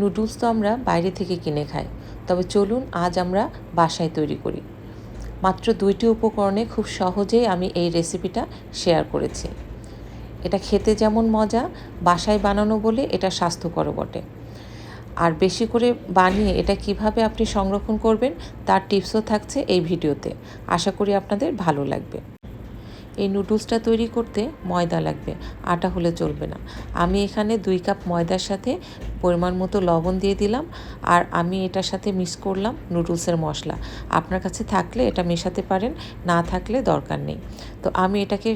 Noodles তো আমরা বাইরে থেকে কিনে খাই। তবে চলুন আজ আমরা বাসায় তৈরি করি। মাত্র দুইটি উপকরণে খুব সহজেই আমি এই রেসিপিটা শেয়ার করেছি। এটা খেতে যেমন মজা, বাসায় বানানো বলে এটা স্বাস্থ্যকর বটে। আর বেশি করে বানিয়ে এটা কীভাবে আপনি সংরক্ষণ করবেন, তার টিপসও থাকছে এই ভিডিওতে। আশা করি আপনাদের ভালো লাগবে। এই নুডলসটা তৈরি করতে ময়দা লাগবে, আটা হলে চলবে না। আমি এখানে দুই কাপ ময়দার সাথে পরিমাণ মতো লবণ দিয়ে দিলাম আর আমি এটার সাথে মিক্স করলাম নুডলসের মশলা। আপনার কাছে থাকলে এটা মেশাতে পারেন, না থাকলে দরকার নেই। তো আমি এটাকে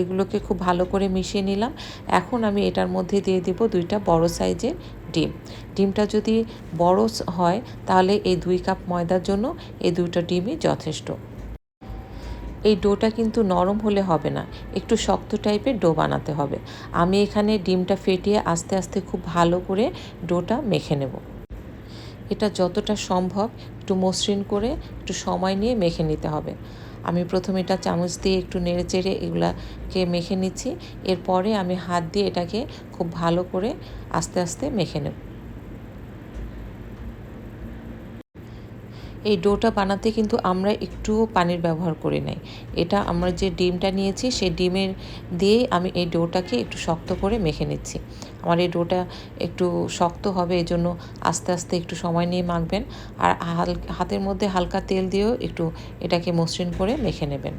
এগুলোকে খুব ভালো করে মিশিয়ে নিলাম। এখন আমি এটার মধ্যে দিয়ে দেব দুইটা বড় সাইজের ডিম। ডিমটা যদি বড় হয়, তাহলে এই দুই কাপ ময়দার জন্য এই দুইটা ডিমই যথেষ্ট। এই ডোটা কিন্তু নরম হলে হবে না। একটু শক্ত টাইপের ডো বানাতে হবে। আমি এখানে ডিমটা ফেটিয়ে আস্তে আস্তে খুব ভালো করে ডোটা মেখে নেব। এটা যতটা সম্ভব একটু মসৃণ করে একটু সময় নিয়ে মেখে নিতে হবে। আমি প্রথমে এটা চামচ দিয়ে একটু নেড়ে চেড়ে এগুলাকে মেখে নিচ্ছি। এরপরে আমি হাত দিয়ে এটাকে খুব ভালো করে আস্তে আস্তে মেখে নেব। এই ডোটা বানাতে কিন্তু আমরা একটুও পানির ব্যবহার করি নাই। এটা আমরা যে ডিমটা নিয়েছি, সেই ডিমের দিয়েই আমি এই ডোটাকে একটু শক্ত করে মেখে নিচ্ছি। আমার এই ডোটা একটু শক্ত হবে এই জন্য আস্তে আস্তে একটু সময় নিয়ে মাখবেন। আর হাতের মধ্যে হালকা তেল দিয়েও একটু এটাকে মসৃণ করে মেখে নেবেন।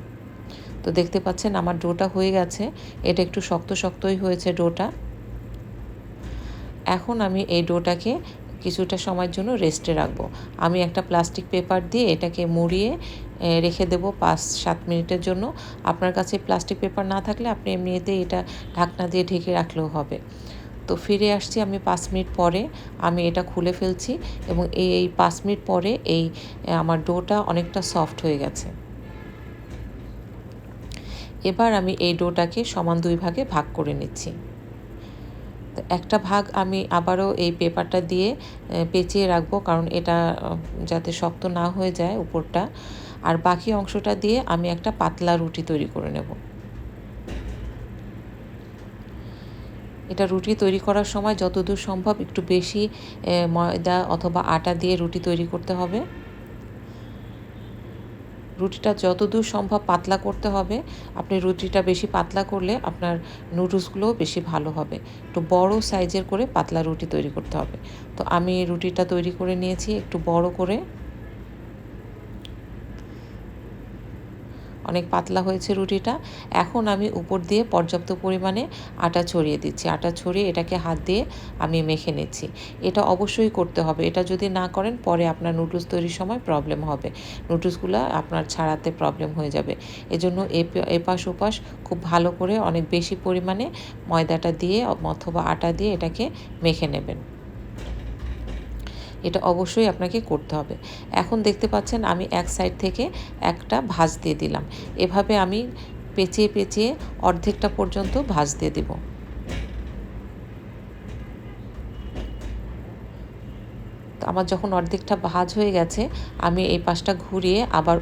তো দেখতে পাচ্ছেন আমার ডোটা হয়ে গেছে। এটা একটু শক্ত শক্তই হয়েছে ডোটা। এখন আমি এই ডোটাকে কিছুটা সময়ের জন্য রেস্টে রাখব। আমি একটা প্লাস্টিক পেপার দিয়ে এটাকে মুড়িয়ে রেখে দেবো পাঁচ সাত মিনিটের জন্য। আপনার কাছে প্লাস্টিক পেপার না থাকলে আপনি এমনিতেই এটা ঢাকনা দিয়ে ঢেকে রাখলেও হবে। তো ফিরে আসছি আমি পাঁচ মিনিট পরে। আমি এটা খুলে ফেলছি এবং এই পাঁচ মিনিট পরে এই আমার ডোটা অনেকটা সফট হয়ে গেছে। এবার আমি এই ডোটাকে সমান দুই ভাগে ভাগ করে নিচ্ছি। একটা ভাগ আমি আবারও এই পেপারটা দিয়ে পেঁচিয়ে রাখব, কারণ এটা যাতে শক্ত না হয়ে যায় উপরটা। আর বাকি অংশটা দিয়ে আমি একটা পাতলা রুটি তৈরি করে নেব। এটা রুটি তৈরি করার সময় যতদূর সম্ভব একটু বেশি ময়দা অথবা আটা দিয়ে রুটি তৈরি করতে হবে। রুটিটা যতদূর সম্ভব পাতলা করতে হবে। আপনি রুটিটা বেশি পাতলা করলে আপনার নুডলসগুলোও বেশি ভালো হবে। একটু বড় সাইজের করে পাতলা রুটি তৈরি করতে হবে। তো আমি রুটিটা তৈরি করে নিয়েছি, একটু বড় করে। অনেক পাতলা হয়েছে রুটিটা। এখন আমি উপর দিয়ে পর্যাপ্ত পরিমাণে আটা ছড়িয়ে দিচ্ছি। আটা ছড়িয়ে এটাকে হাত দিয়ে আমি মেখে নিচ্ছি। এটা অবশ্যই করতে হবে। এটা যদি না করেন, পরে আপনার নুডলস তৈরির সময় প্রবলেম হবে। নুডলসগুলো আপনার ছাড়াতে প্রবলেম হয়ে যাবে। এজন্য এপাশ ওপাশ খুব ভালো করে অনেক বেশি পরিমাণে ময়দাটা দিয়ে অথবা আটা দিয়ে এটাকে মেখে নেবেন। এটা অবশ্যই আপনাকে করতে হবে। এখন দেখতে পাচ্ছেন আমি এক সাইড থেকে একটা ভাজ দিয়ে দিলাম। এভাবে আমি পেঁচিয়ে পেঁচিয়ে অর্ধেকটা পর্যন্ত ভাজ দিয়ে দেব। আমার যখন অর্ধেকটা ভাজ হয়ে গেছে, আমি এই পাশটা ঘুরিয়ে আবার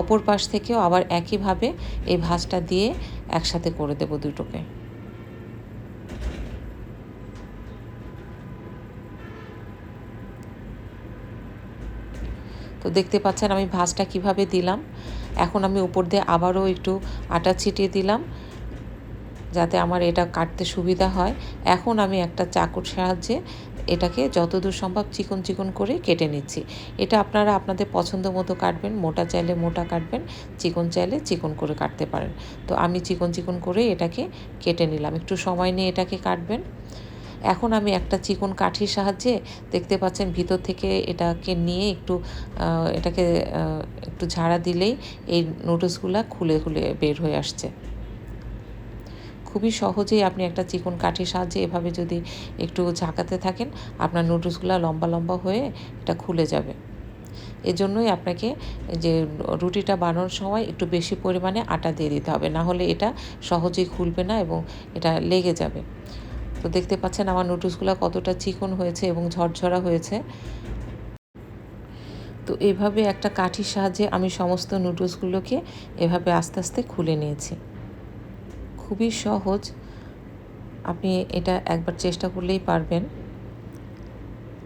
অপর পাশ থেকেও আবার একইভাবে এই ভাজটা দিয়ে একসাথে করে দেব দুটোকে। তো দেখতে পাচ্ছেন আমি ভাজটা কীভাবে দিলাম। এখন আমি উপর দিয়ে আবারও একটু আটা ছিটিয়ে দিলাম, যাতে আমার এটা কাটতে সুবিধা হয়। এখন আমি একটা চাকুর সাহায্যে এটাকে যতদূর সম্ভব চিকন চিকন করে কেটে নিচ্ছি। এটা আপনারা আপনাদের পছন্দ মতো কাটবেন, মোটা চাইলে মোটা কাটবেন, চিকন চাইলে চিকন করে কাটতে পারেন। তো আমি চিকন চিকন করে এটাকে কেটে নিলাম। একটু সময় নিয়ে এটাকে কাটবেন। এখন আমি একটা চিকন কাঠির সাহায্যে দেখতে পাচ্ছেন ভিতর থেকে এটাকে নিয়ে একটু এটাকে একটু ঝাড়া দিলেই এই নুডলসগুলো খুলে খুলে বের হয়ে আসছে। খুবই সহজেই আপনি একটা চিকন কাঠির সাহায্যে এভাবে যদি একটু ঝাঁকাতে থাকেন, আপনার নুডলসগুলো লম্বা লম্বা হয়ে এটা খুলে যাবে। এজন্যই আপনাকে যে রুটিটা বানানোর সময় একটু বেশি পরিমাণে আটা দিয়ে দিতে হবে, না হলে এটা সহজেই খুলবে না এবং এটা লেগে যাবে। তো দেখতে পাচ্ছেন আমার নুডলসগুলো কতটা চিকন হয়েছে এবং ঝরঝরা হয়েছে। তো এভাবে একটা কাঠির সাহায্যে আমি সমস্ত নুডলসগুলোকে এভাবে আস্তে আস্তে খুলে নিয়েছি। খুবই সহজ। আপনি এটা একবার চেষ্টা করলেই পারবেন।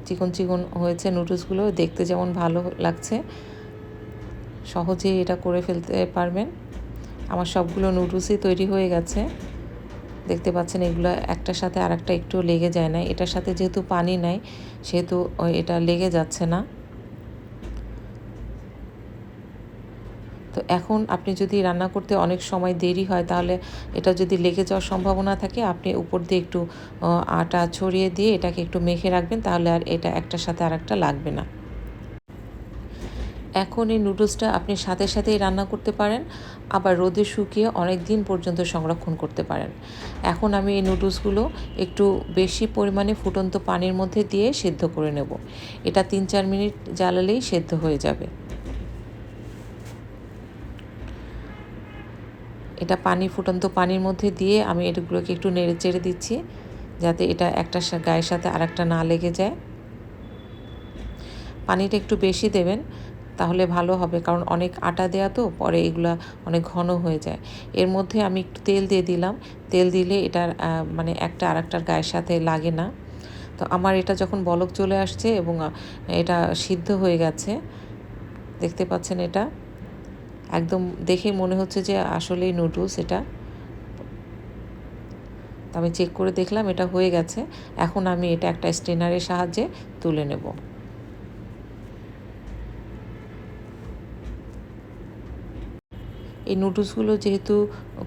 চিকন চিকন হয়েছে নুডলসগুলো দেখতে যেমন ভালো লাগছে। সহজেই এটা করে ফেলতে পারবেন। আমার সবগুলো নুডলসই তৈরি হয়ে গেছে। দেখতে পাচ্ছেন এগুলো একটার সাথে আর একটা একটু লেগে যায় না। এটার সাথে যেহেতু পানি নাই, সেহেতু এটা লেগে যাচ্ছে না। তো এখন আপনি যদি রান্না করতে অনেক সময় দেরি হয়, তাহলে এটা যদি লেগে যাওয়ার সম্ভাবনা থাকে, আপনি উপর দিয়ে একটু আটা ছড়িয়ে দিয়ে এটাকে একটু মেখে রাখবেন, তাহলে আর এটা একটার সাথে আর একটা লাগবে না। এখন এই নুডলসটা আপনি সাথে সাথেই রান্না করতে পারেন, আবার রোদে শুকিয়ে অনেক দিন পর্যন্ত সংরক্ষণ করতে পারেন। এখন আমি এই নুডলসগুলো একটু বেশি পরিমাণে ফুটন্ত পানির মধ্যে দিয়ে সেদ্ধ করে নেব। এটা তিন চার মিনিট জ্বালালেই সেদ্ধ হয়ে যাবে। এটা পানি, ফুটন্ত পানির মধ্যে দিয়ে আমি এগুলোকে একটু নেড়ে চেড়ে দিচ্ছি, যাতে এটা একটা গায়ের সাথে আরেকটা না লেগে যায়। পানিটা একটু বেশি দেবেন তাহলে ভালো হবে। কারণ অনেক আটা দেয়া তো, পরে এগুলা অনেক ঘন হয়ে যায়। এর মধ্যে আমি একটু তেল দিয়ে দিলাম। তেল দিলে এটার মানে একটা আর একটার গায়ের সাথে লাগে না। তো আমার এটা যখন বলক চলে আসছে এবং এটা সিদ্ধ হয়ে গেছে, দেখতে পাচ্ছেন এটা? একদম দেখে মনে হচ্ছে যে আসলেই নুডলস এটা। আমি চেক করে দেখলাম, এটা হয়ে গেছে। এখন আমি এটা একটা স্টেনারের সাহায্যে তুলে নেব। এই নুডলসগুলো যেহেতু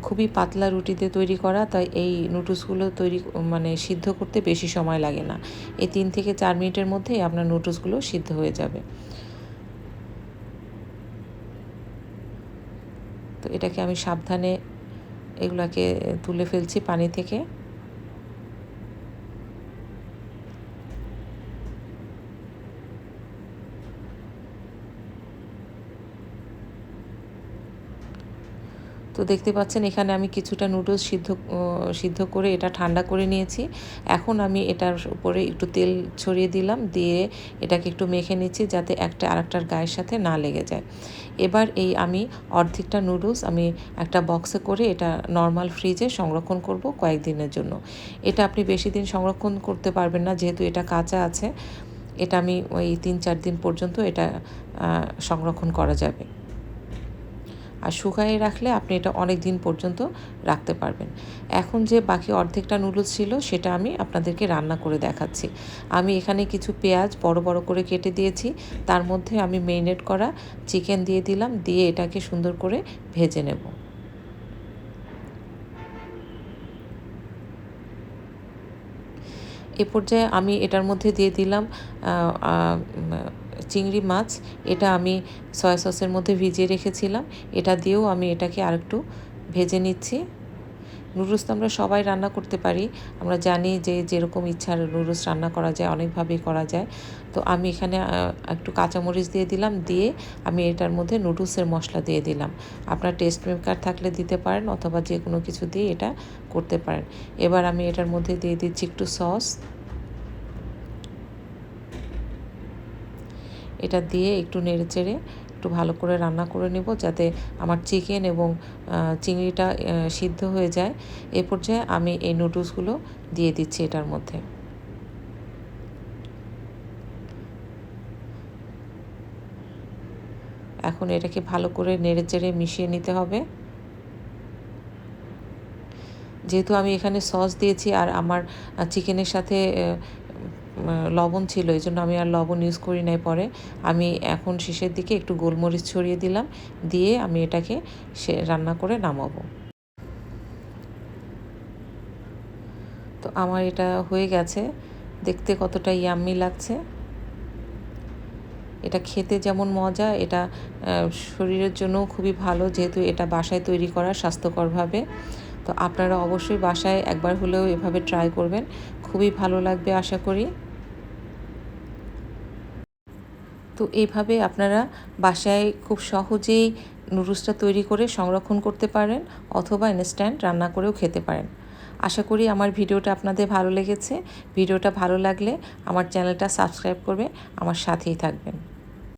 খুবই পাতলা রুটিতে তৈরি করা, তাই এই নুডলসগুলো তৈরি মানে সিদ্ধ করতে বেশি সময় লাগে না। এই তিন থেকে চার মিনিটের মধ্যেই আপনার নুডলসগুলো সিদ্ধ হয়ে যাবে। তো এটাকে আমি সাবধানে এগুলাকে তুলে ফেলছি পানি থেকে। তো দেখতে পাচ্ছেন এখানে আমি কিছুটা নুডলস সিদ্ধ সিদ্ধ করে এটা ঠান্ডা করে নিয়েছি। এখন আমি এটার উপরে একটু তেল ছড়িয়ে দিলাম, দিয়ে এটাকে একটু মেখে নিচ্ছি যাতে একটা আরেকটার গায়ের সাথে না লেগে যায়। এবার এই আমি অর্ধেকটা নুডলস আমি একটা বক্সে করে এটা নর্মাল ফ্রিজে সংরক্ষণ করব কয়েকদিনের জন্য। এটা আপনি বেশি দিন সংরক্ষণ করতে পারবেন না, যেহেতু এটা কাঁচা আছে। এটা আমি ওই তিন চার দিন পর্যন্ত এটা সংরক্ষণ করা যাবে। আর শুকাইয়ে রাখলে আপনি এটা অনেক দিন পর্যন্ত রাখতে পারবেন। এখন যে বাকি অর্ধেকটা নুডলস ছিল, সেটা আমি আপনাদেরকে রান্না করে দেখাচ্ছি। আমি এখানে কিছু পেঁয়াজ বড় বড় করে কেটে দিয়েছি। তার মধ্যে আমি মেরিনেট করা চিকেন দিয়ে দিলাম, দিয়ে এটাকে সুন্দর করে ভেজে নেব। এ পর্যায়ে আমি এটার মধ্যে দিয়ে দিলাম চিংড়ি মাছ, এটা আমি সয়া সসের মধ্যে ভিজিয়ে রেখেছিলাম। এটা দিয়েও আমি এটাকে আরেকটু ভেজে নিচ্ছি। নুডলস তো আমরা সবাই রান্না করতে পারি। আমরা জানি যে যেরকম ইচ্ছার নুডলস রান্না করা যায়, অনেকভাবেই করা যায়। তো আমি এখানে একটু কাঁচামরিচ দিয়ে দিলাম। দিয়ে আমি এটার মধ্যে নুডলসের মশলা দিয়ে দিলাম। আপনার টেস্ট মেকার থাকলে দিতে পারেন অথবা যে কোনো কিছু দিয়ে এটা করতে পারেন। এবার আমি এটার মধ্যে দিয়ে দিচ্ছি একটু সস এটা দিয়ে একটু নেড়ে চেড়ে একটু ভালো করে রান্না করে নেব যাতে আমার চিকেন এবং চিংড়িটা সিদ্ধ হয়ে যায়। এ পর্যায়ে আমি এই নুডলসগুলো দিয়ে দিচ্ছি এটার মধ্যে। এখন এটাকে ভালো করে নেড়ে চেড়ে মিশিয়ে নিতে হবে। যেহেতু আমি এখানে সস দিয়েছি আর আমার চিকেনের সাথে লবণ ছিল, এই জন্য আমি আর লবণ ইউজ করি নাই পরে। আমি এখন শেষের দিকে একটু গোলমরিচ ছড়িয়ে দিলাম, দিয়ে আমি এটাকে সে, রান্না করে নামাবো। তো আমার এটা হয়ে গেছে। দেখতে কতটা ইয়াম্মি লাগছে। এটা খেতে যেমন মজা, এটা শরীরের জন্য খুবই ভালো, যেহেতু এটা বাসায় তৈরি করা স্বাস্থ্যকরভাবে। তো আপনারা অবশ্যই বাসায় একবার হলেও এভাবে ট্রাই করবেন। খুবই ভালো লাগবে আশা করি। তো এইভাবে আপনারা বাসায় খুব সহজেই নুডলসটা তৈরি করে সংরক্ষণ করতে পারেন অথবা ইনস্ট্যান্ট রান্না করেও খেতে পারেন। আশা করি আমার ভিডিওটা আপনাদের ভালো লেগেছে। ভিডিওটা ভালো লাগলে আমার চ্যানেলটা সাবস্ক্রাইব করবে আমার সাথেই থাকবেন।